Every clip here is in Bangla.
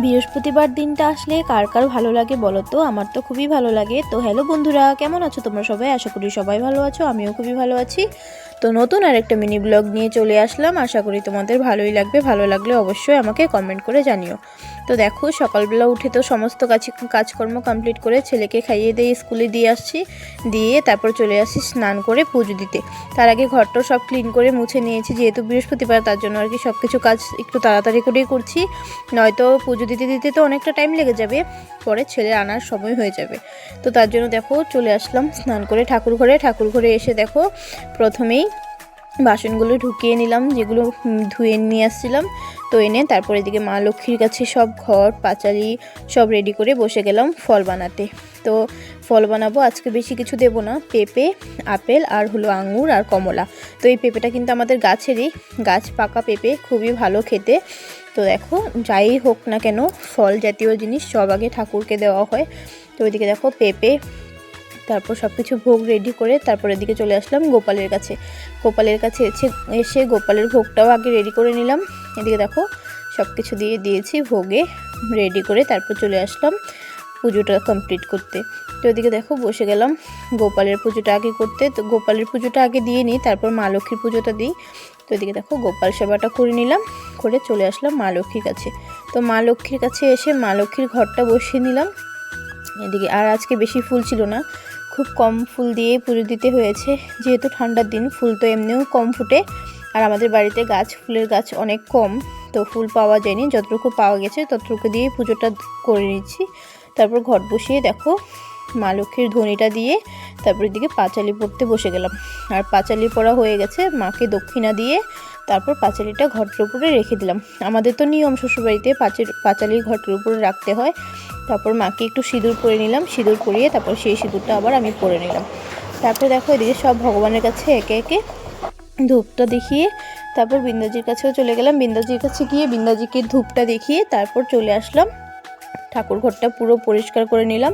বৃহস্পতিবার দিনটা আসলে কার কার ভালো লাগে বলো তো? আমার তো খুবই ভালো লাগে। তো হ্যালো বন্ধুরা, কেমন আছো তোমরা সবাই? আশা করি সবাই ভালো আছো, আমিও খুবই ভালো আছি। তো নতুন আর একটা মিনি ব্লগ নিয়ে চলে আসলাম। আশা করি তোমাদের ভালোই লাগবে। ভালো লাগলে অবশ্যই আমাকে কমেন্ট করে জানিও। তো দেখো, সকালবেলা উঠে তো সমস্ত কাজ, কাজকর্ম কমপ্লিট করে ছেলেকে খাইয়ে দিয়ে স্কুলে দিয়ে আসছি। দিয়ে তারপর চলে আসি স্নান করে পুজো দিতে। তার আগে ঘরটা সব ক্লিন করে মুছে নিয়েছি। যেহেতু বৃহস্পতিবার, তার জন্য আর কি সব কিছু কাজ একটু তাড়াতাড়ি করেই করছি। নয়তো পুজো দিতে দিতে তো অনেকটা টাইম লেগে যাবে, পরে ছেলে আনার সময় হয়ে যাবে। তো তার জন্য দেখো চলে আসলাম স্নান করে ঠাকুর ঘরে। ঠাকুর ঘরে এসে দেখো প্রথমেই বাসনগুলো ঢুকিয়ে নিলাম, যেগুলো ধুয়ে নিয়ে আসছিলাম। তো এনে তারপর এদিকে মা লক্ষ্মীর কাছে সব ঘর, পাঁচালি সব রেডি করে বসে গেলাম ফল বানাতে। তো ফল বানাবো, আজকে বেশি কিছু দেবো না। পেঁপে, আপেল আর হলো আঙুর আর কমলা। তো এই পেঁপেটা কিন্তু আমাদের গাছেরই। গাছ পাকা পেঁপে, খুবই ভালো খেতে। তো দেখো, যাই হোক না কেন, ফল জাতীয় জিনিস সব আগে ঠাকুরকে দেওয়া হয়। তো ওইদিকে দেখো পেঁপে, তারপর সব কিছু ভোগ রেডি করে তারপর এদিকে চলে আসলাম গোপালের কাছে। গোপালের কাছে এসে এসে গোপালের ভোগটাও আগে রেডি করে নিলাম। এদিকে দেখো সব কিছু দিয়ে দিয়েছি, ভোগে রেডি করে তারপর চলে আসলাম। পুজোটা কমপ্লিট করতে। তো এদিকে দেখো বসে গেলাম গোপালের পুজোটা আগে করতে। তো গোপালের পুজোটা আগে দিয়ে নিই, তারপর মা লক্ষ্মীর পুজোটা দিই। তো এদিকে দেখো গোপাল সেবাটা করে নিলাম, করে চলে আসলাম মা লক্ষ্মীর কাছে। তো মা লক্ষ্মীর কাছে এসে মা লক্ষ্মীর ঘরটা বসিয়ে নিলাম। এদিকে আর আজকে বেশি ফুল ছিল না, খুব কম ফুল দিয়ে পুজো দিতে হয়েছে। যেহেতু ঠান্ডার দিন, ফুল তো এমনিও কম ফুটে। আর আমাদের বাড়িতে গাছ, ফুলের গাছ অনেক কম, তো ফুল পাওয়া যায়নি। যতটুকু পাওয়া গেছে, ততটুকু দিয়ে পুজোটা করে নিচ্ছি। তারপর ঘট বসিয়ে দেখো মা লক্ষ্মীর ধ্বনিটা দিয়ে তারপর এদিকে পাঁচালি পড়তে বসে গেলাম। আর পাঁচালি পড়া হয়ে গেছে মাকে দক্ষিণা দিয়ে তারপর পাঁচালিটা ঘটের উপরে রেখে দিলাম। আমাদের তো নিয়ম শ্বশুরবাড়িতে পাঁচের, পাঁচালি ঘটের উপরে রাখতে হয়। তারপর মাকে একটু সিঁদুর পরে নিলাম, সিঁদুর পরিয়ে তারপর সেই সিঁদুরটা আবার আমি পরে নিলাম। তারপর দেখো এদিকে সব ভগবানের কাছে একে একে ধূপটা দেখিয়ে তারপর বিন্দাজির কাছেও চলে গেলাম। বিন্দাজির কাছে গিয়ে বিন্দাজিকে ধূপটা দেখিয়ে তারপর চলে আসলাম। ঠাকুর ঘরটা পুরো পরিষ্কার করে নিলাম।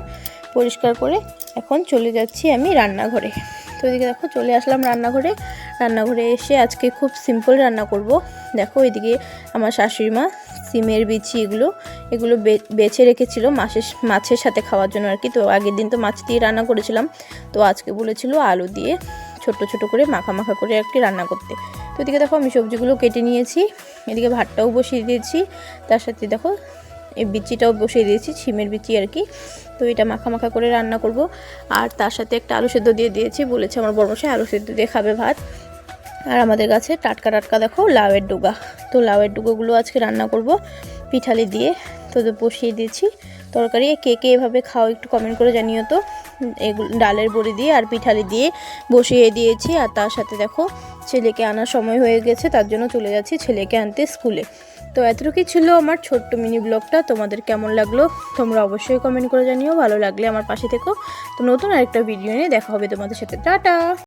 পরিষ্কার করে এখন চলে যাচ্ছি আমি রান্নাঘরে। তো এদিকে দেখো, চলে আসলাম রান্নাঘরে। রান্নাঘরে এসে আজকে খুব সিম্পল রান্না করব। দেখো এদিকে আমার শাশুড়ি মা সিমের বিচি এগুলো এগুলো বেছে রেখেছিল মাছের মাছের সাথে খাওয়ার জন্য আর কি। তো আগের দিন তো মাছ দিয়ে রান্না করেছিলাম। তো আজকে বলেছিল আলু দিয়ে ছোট ছোট করে মাখা মাখা করে আর কি রান্না করতে। তো এদিকে দেখো আমি সবজিগুলো কেটে নিয়েছি। এদিকে ভাতটাও বসিয়ে দিয়েছি। তার সাথে দেখো এই বিচিটাও বসিয়ে দিয়েছি, ছিমের বিচি আর কি। তো এটা মাখা মাখা করে রান্না করব। আর তার সাথে একটা আলু সেদ্ধ দিয়ে দিয়েছি, বলেছে আমার বড়মশাই আলু সেদ্ধ দিয়ে খাবে ভাত। আর আমাদের গাছে টাটকা টাটকা দেখো লাউয়ের ডুগা। তো লাউয়ের ডুগোগুলো আজকে রান্না করব পিঠালি দিয়ে। তো বসিয়ে দিয়েছি। তরকারি কে কে এভাবে খাও একটু কমেন্ট করে জানিও তো। এগুলো ডালের বড়ি দিয়ে আর পিঠালি দিয়ে বসিয়ে দিয়েছি, আর তার সাথে দেখো ছেলেকে আনার সময় হয়ে গেছে, তার জন্য চলে যাচ্ছি ছেলেকে আনতে স্কুলে। তো এতটুকুই ছিল আমার ছোট্ট মিনি ব্লগটা তোমাদের কেমন লাগল তোমরা অবশ্যই কমেন্ট করে জানিও, ভালো লাগলে আমার পাশে থেকো। তো নতুন আরেকটা ভিডিও নিয়ে দেখা হবে তোমাদের সাথে। টাটা!